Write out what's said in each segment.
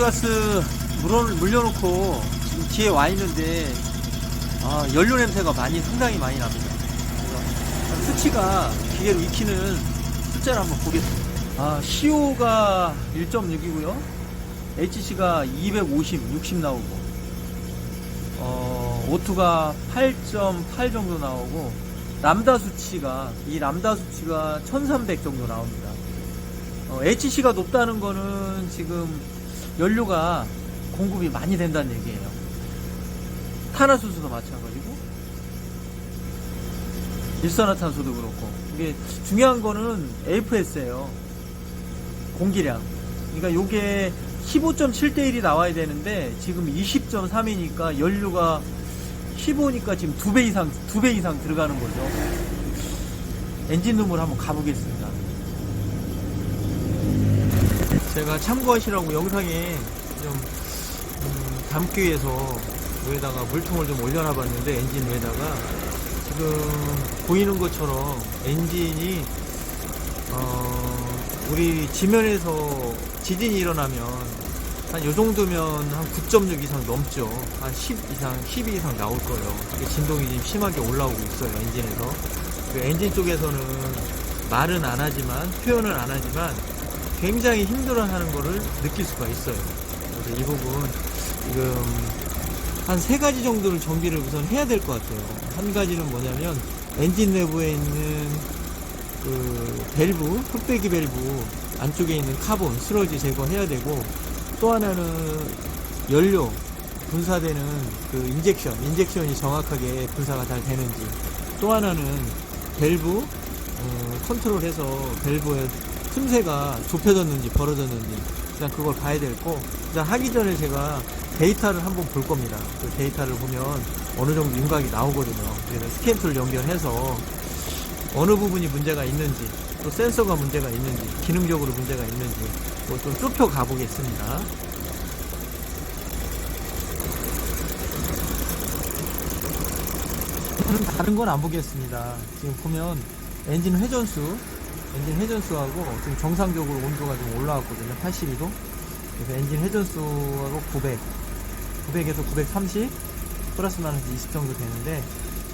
배출가스 물어, 물려놓고 지금 뒤에 와 있는데 아, 연료 냄새가 많이 상당히 많이 납니다. 그래서 수치가 기계로 익히는 숫자를 한번 보겠습니다. 아, CO가 1.6이고요. HC가 250, 60 나오고, 어, O2가 8.8 정도 나오고, 람다 수치가, 이 람다 수치가 1300 정도 나옵니다. 어, HC가 높다는 거는 지금 연료가 공급이 많이 된다는 얘기예요. 탄화수소도 마찬가지고, 일산화탄소도 그렇고, 이게 중요한 거는 AFS예요. 공기량. 그러니까 요게 15.7대 1이 나와야 되는데 지금 20.3이니까 연료가 15니까 지금 두 배 이상 두 배 이상 들어가는 거죠. 엔진룸을 한번 가보겠습니다. 제가 참고하시라고 영상에 좀 음, 담기 위해서 위에다가 물통을 좀 올려놔 봤는데 엔진 위에다가 지금 보이는 것처럼 엔진이 어, 우리 지면에서 지진이 일어나면 한 요 정도면 한 9.6 이상 넘죠. 한 10 이상, 12 이상 나올 거예요. 진동이 지금 심하게 올라오고 있어요, 엔진에서. 그 엔진 쪽에서는 말은 안 하지만, 표현은 안 하지만, 굉장히 힘들어 하는 거를 느낄 수가 있어요. 그래서 이 부분, 지금, 한 세 가지 정도를 정비를 우선 해야 될 것 같아요. 한 가지는 뭐냐면, 엔진 내부에 있는 그 밸브, 흑배기 밸브 안쪽에 있는 카본, 슬러지 제거해야 되고 또 하나는 연료 분사되는 그 인젝션, 인젝션이 정확하게 분사가 잘 되는지 또 하나는 밸브 어, 컨트롤해서 밸브의 틈새가 좁혀졌는지 벌어졌는지 일단 그걸 봐야 되고 일단 하기 전에 제가 데이터를 한번 볼 겁니다. 그 데이터를 보면 어느 정도 윤곽이 나오거든요. 그래서 스캔 툴 연결해서 어느 부분이 문제가 있는지 또 센서가 문제가 있는지 기능적으로 문제가 있는지 뭐좀 좁혀 가보겠습니다 다른 건 안 보겠습니다 지금 보면 엔진 회전수 엔진 회전수하고 지금 정상적으로 온도가 좀 올라왔거든요 82도 그래서 엔진 회전수하고 900 900에서 930 플러스 마이너스 20 정도 되는데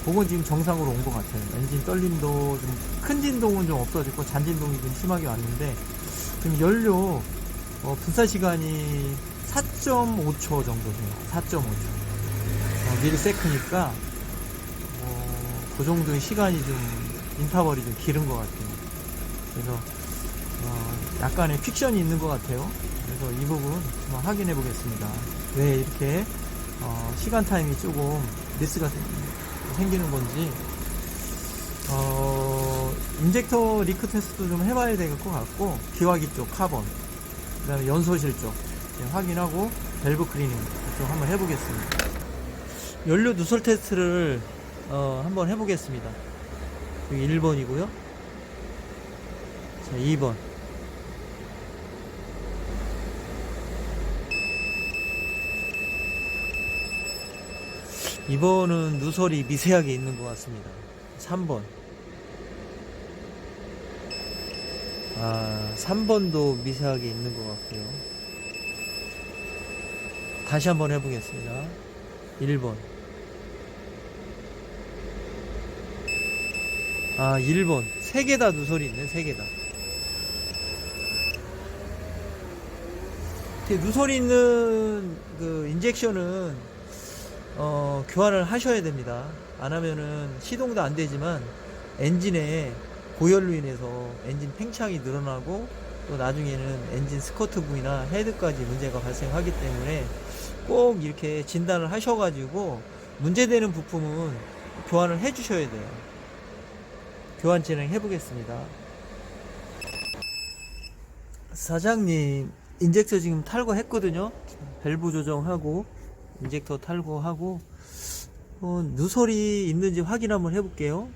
그건 지금 정상으로 온 것 같아요. 엔진 떨림도 좀 큰 진동은 좀 없어졌고 잔진동이 좀 심하게 왔는데 지금 연료 어, 분사 시간이 4.5초 정도 돼요. 4.5초. 어, 미리세크니까 어, 그 정도의 시간이 좀 인터벌이 좀 길은 것 같아요. 그래서 어, 약간의 픽션이 있는 것 같아요. 그래서 이 부분 한번 확인해 보겠습니다. 왜 이렇게 어, 시간 타임이 조금 미스가 생- 생기는 건지 어, 인젝터 리크 테스트도 좀 해봐야 될 것 같고 기화기 쪽 카본 그 다음에 연소실 쪽 이제 확인하고 밸브 클리닝 좀 한번 해보겠습니다 연료 누설 테스트를 어, 한번 해보겠습니다 여기 1번이고요 자 2번 이번은 누설이 미세하게 있는 것 같습니다. 3번. 아, 3번도 미세하게 있는 것 같고요. 다시 한번 해보겠습니다. 1번. 아, 1번. 3개 다 누설이 있네, 3개 다. 근데 누설이 있는 그 인젝션은 어, 교환을 하셔야 됩니다. 안 하면은 시동도 안 되지만 엔진에 고열로 인해서 엔진 팽창이 늘어나고 또 나중에는 엔진 스커트 부위나 헤드까지 문제가 발생하기 때문에 꼭 이렇게 진단을 하셔가지고 문제되는 부품은 교환을 해 주셔야 돼요. 교환 진행해 보겠습니다. 사장님, 인젝터 지금 탈거했거든요. 밸브 조정하고 인젝터 탈거하고 어, 누설이 있는지 확인 한번 해볼게요.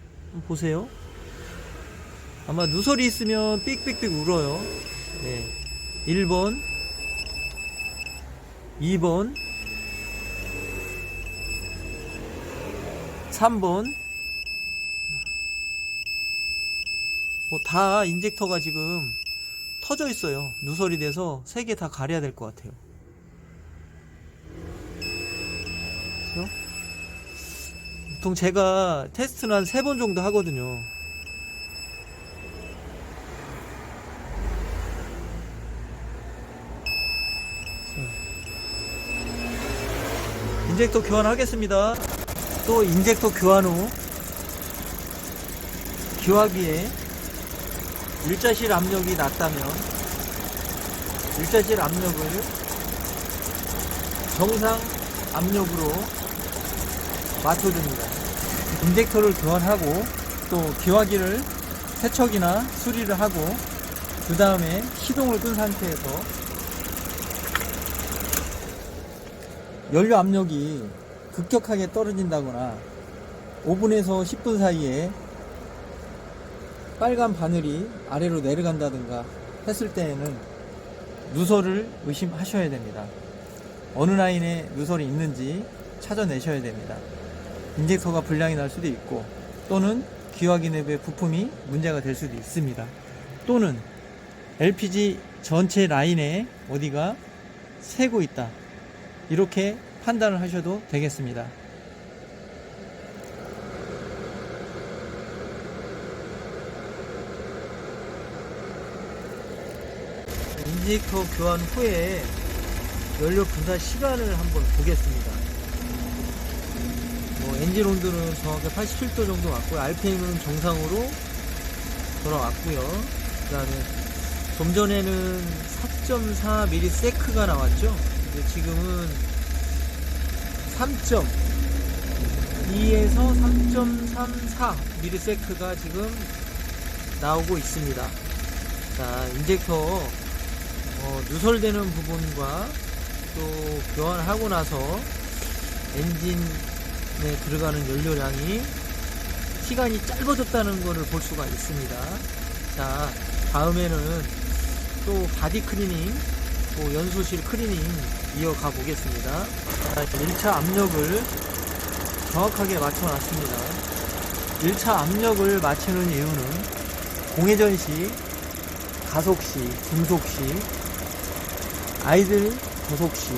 보세요. 아마 누설이 있으면 삑삑삑 울어요. 네. 1번, 2번, 3번. 뭐다 인젝터가 지금 터져 있어요. 누설이 돼서 세 개 다 가려야 될 것 같아요. 그렇죠? 보통 제가 테스트는 한 세 번 정도 하거든요. 인젝터 교환하겠습니다. 또 인젝터 교환 후 교환기에 일자실 압력이 낮다면 일자실 압력을 정상 압력으로 맞춰줍니다. 인젝터를 교환하고 또 기화기를 세척이나 수리를 하고 그 다음에 시동을 끈 상태에서 연료 압력이 급격하게 떨어진다거나 5분에서 10분 사이에 빨간 바늘이 아래로 내려간다든가 했을 때에는 누설을 의심하셔야 됩니다. 어느 라인에 누설이 있는지 찾아내셔야 됩니다. 인젝터가 불량이 날 수도 있고 또는 기화기 내부의 부품이 문제가 될 수도 있습니다. 또는 LPG 전체 라인에 어디가 새고 있다. 이렇게 판단을 하셔도 되겠습니다. 인젝터 교환 후에 연료 분사 시간을 한번 보겠습니다. 뭐 엔진 온도는 정확히 87도 정도 왔고요. RPM은 정상으로 돌아왔고요. 그 다음에 좀 전에는 4.4ms가 나왔죠. 근데 지금은 3.2에서 3.34ms가 지금 나오고 있습니다. 자, 인젝터 어, 누설되는 부분과 또 교환하고 나서 엔진에 들어가는 연료량이 시간이 짧아졌다는 것을 볼 수가 있습니다. 자, 다음에는 또 바디 클리닝, 또 연소실 클리닝 이어가 보겠습니다. 자, 1차 압력을 정확하게 맞춰놨습니다. 1차 압력을 맞추는 이유는 공회전 시, 가속 시, 중속 시, 아이들 고속 시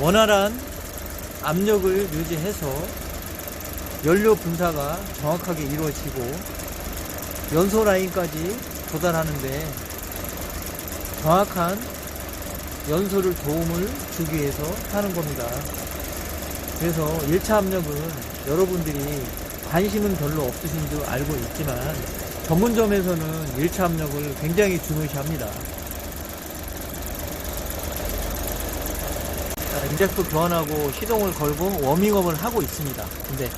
원활한 압력을 유지해서 연료 분사가 정확하게 이루어지고 연소 라인까지 도달하는데 정확한 연소를 도움을 주기 위해서 하는 겁니다. 그래서 1차 압력은 여러분들이 관심은 별로 없으신 줄 알고 있지만 전문점에서는 1차 압력을 굉장히 중요시합니다. 인젝터 교환하고 시동을 걸고 워밍업을 하고 있습니다. 근데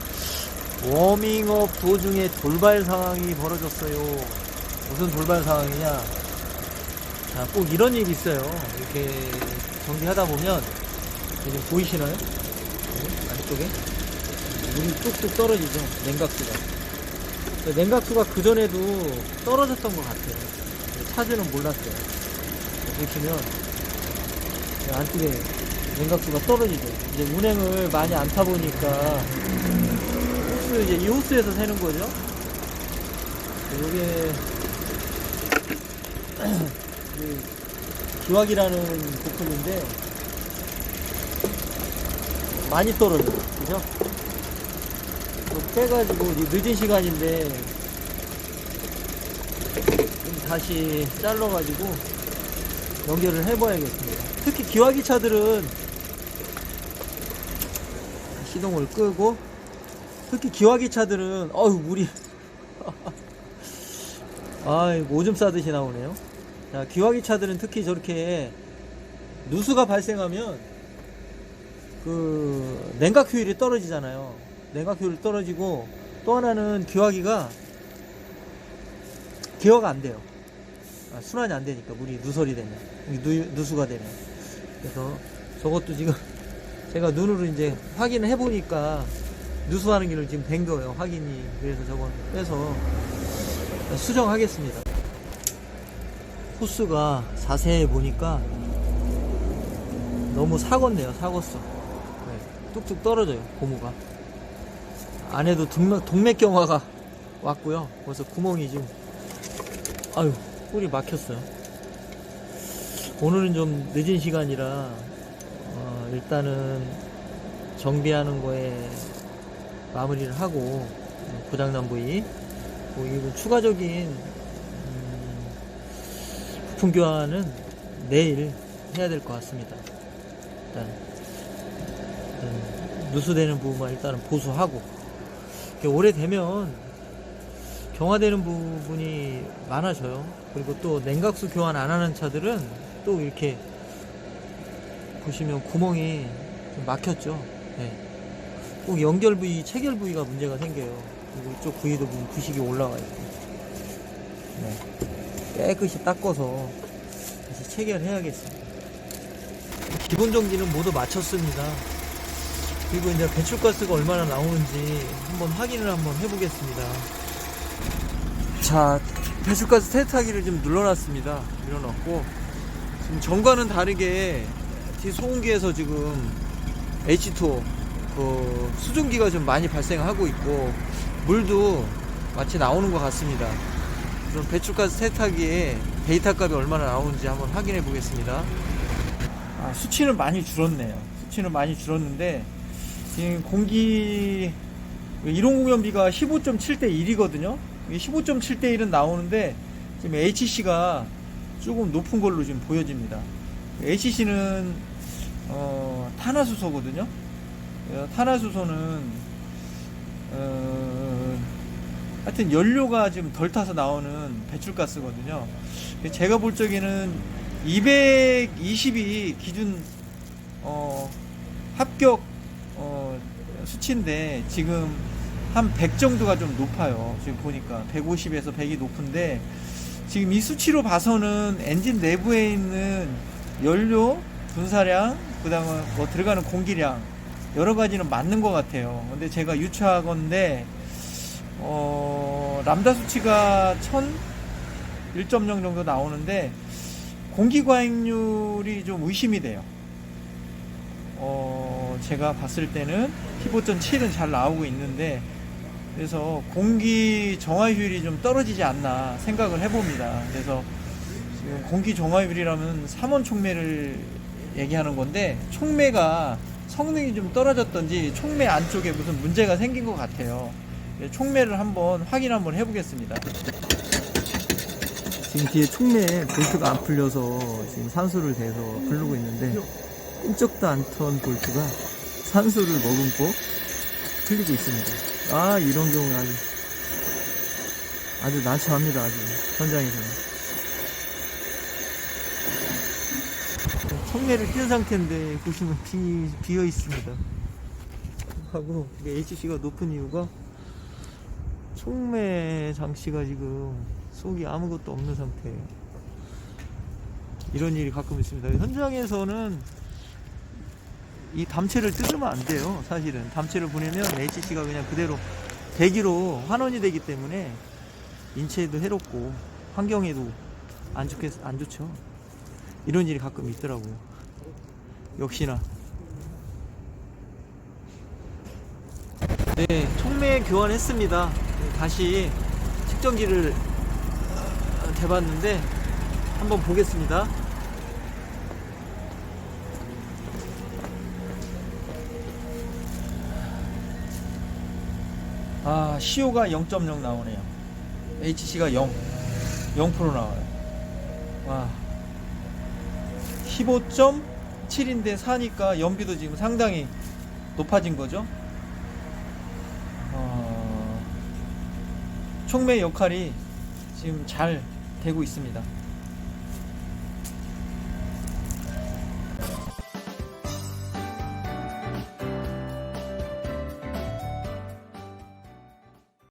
워밍업 도중에 돌발 상황이 벌어졌어요. 무슨 돌발 상황이냐? 자, 꼭 이런 일이 있어요. 이렇게 정비하다 보면 지금 보이시나요? 네, 안쪽에 물이 뚝뚝 떨어지죠. 냉각수가. 냉각수가 그 전에도 떨어졌던 것 같아요. 차주는 몰랐어요. 보시면 안쪽에 냉각수가 떨어지죠. 이제 운행을 많이 안 타보니까 호스 이제 이 호스에서 새는 거죠. 이게 기wak이라는 부품인데 많이 떨어져요. 그죠? 좀 빼가지고 늦은 시간인데 좀 다시 잘라가지고 연결을 해봐야겠습니다. 특히 기화기 차들은 시동을 끄고 특히 기화기 차들은 어휴 물이. 아이 오줌 싸듯이 나오네요. 자 기화기 차들은 특히 저렇게 누수가 발생하면 그 냉각 효율이 떨어지잖아요. 냉각 효율이 떨어지고 또 하나는 기화기가 기화가 안 돼요. 아, 순환이 안 되니까 물이 누설이 되면 누, 누수가 되면. 그래서 저것도 지금 제가 눈으로 이제 확인을 해보니까 누수하는 길을 지금 된 거예요 확인이. 그래서 저건 빼서 수정하겠습니다. 호스가 자세히 보니까 너무 사겄네요 사겄어 네, 뚝뚝 떨어져요 고무가. 안에도 동맥, 동맥경화가 왔고요. 그래서 구멍이 지금 아유 꿀이 막혔어요. 오늘은 좀 늦은 시간이라 어, 일단은 정비하는 거에 마무리를 하고 고장난 부위 뭐 이거 추가적인 음, 부품 교환은 내일 해야 될 것 같습니다. 일단, 일단 누수되는 부분만 일단은 보수하고 오래되면 경화되는 부분이 많아져요. 그리고 또 냉각수 교환 안 하는 차들은 또 이렇게 보시면 구멍이 좀 막혔죠. 네. 꼭 연결 부위, 체결 부위가 문제가 생겨요. 그리고 이쪽 부위도 보면 부식이 올라와 있고. 네. 깨끗이 닦아서 다시 체결해야겠습니다. 기본 정지는 모두 마쳤습니다. 그리고 이제 배출가스가 얼마나 나오는지 한번 확인을 한번 해보겠습니다. 자, 배출가스 세탁기를 좀 눌러놨습니다. 밀어넣고 지금 전과는 다르게 뒤 소음기에서 지금 H2O 그 수증기가 좀 많이 발생하고 있고 물도 마치 나오는 것 같습니다. 그럼 배출가스 세탁기에 데이터 값이 얼마나 나오는지 한번 확인해 보겠습니다. 아, 수치는 많이 줄었네요. 수치는 많이 줄었는데 지금 공기 이론 공연비가 15.7대 1이거든요. 15.7대 1은 나오는데 지금 HC가 조금 높은 걸로 지금 보여집니다. HC는 어, 탄화수소거든요. 어, 탄화수소는 어, 하여튼 연료가 지금 덜 타서 나오는 배출가스거든요. 제가 볼 적에는 220이 기준 어, 합격 어, 수치인데 지금 한 100 정도가 좀 높아요. 지금 보니까 150에서 100이 높은데 지금 이 수치로 봐서는 엔진 내부에 있는 연료 분사량 그다음에 뭐 들어가는 공기량 여러 가지는 맞는 것 같아요. 근데 제가 유추하건데 어, 람다 수치가 1000 1.0 정도 나오는데 공기 과잉률이 좀 의심이 돼요. 어, 제가 봤을 때는 15.7은 잘 나오고 있는데 그래서 공기 정화율이 좀 떨어지지 않나 생각을 해봅니다. 그래서 공기 정화율이라면 3원 촉매를 얘기하는 건데 촉매가 성능이 좀 떨어졌던지 촉매 안쪽에 무슨 문제가 생긴 것 같아요. 네, 촉매를 한번 확인 한번 해보겠습니다. 지금 뒤에 촉매 볼트가 안 풀려서 지금 산소를 대서 부르고 있는데 꼼짝도 않던 볼트가 산소를 머금고 풀리고 있습니다. 아 이런 경우는 아주 아주 난처합니다 아주 현장에서는 촉매를 띄운 상태인데 보시면 비, 비어 있습니다. 하고 이게 HC가 높은 이유가 촉매 장치가 지금 속이 아무것도 없는 상태예요 이런 일이 가끔 있습니다. 현장에서는 이 담채를 뜯으면 안 돼요 사실은. 담채를 보내면 HC가 그냥 그대로 대기로 환원이 되기 때문에 인체에도 해롭고 환경에도 안, 좋겠, 안 좋죠 이런 일이 가끔 있더라고요 역시나 네 촉매 교환했습니다 다시 측정기를 어, 대봤는데 한번 보겠습니다 아, CO가 0.0 나오네요. HC가 0. 0% 나와요. 와. 15.7인데 사니까 연비도 지금 상당히 높아진 거죠. 어, 촉매 역할이 지금 잘 되고 있습니다.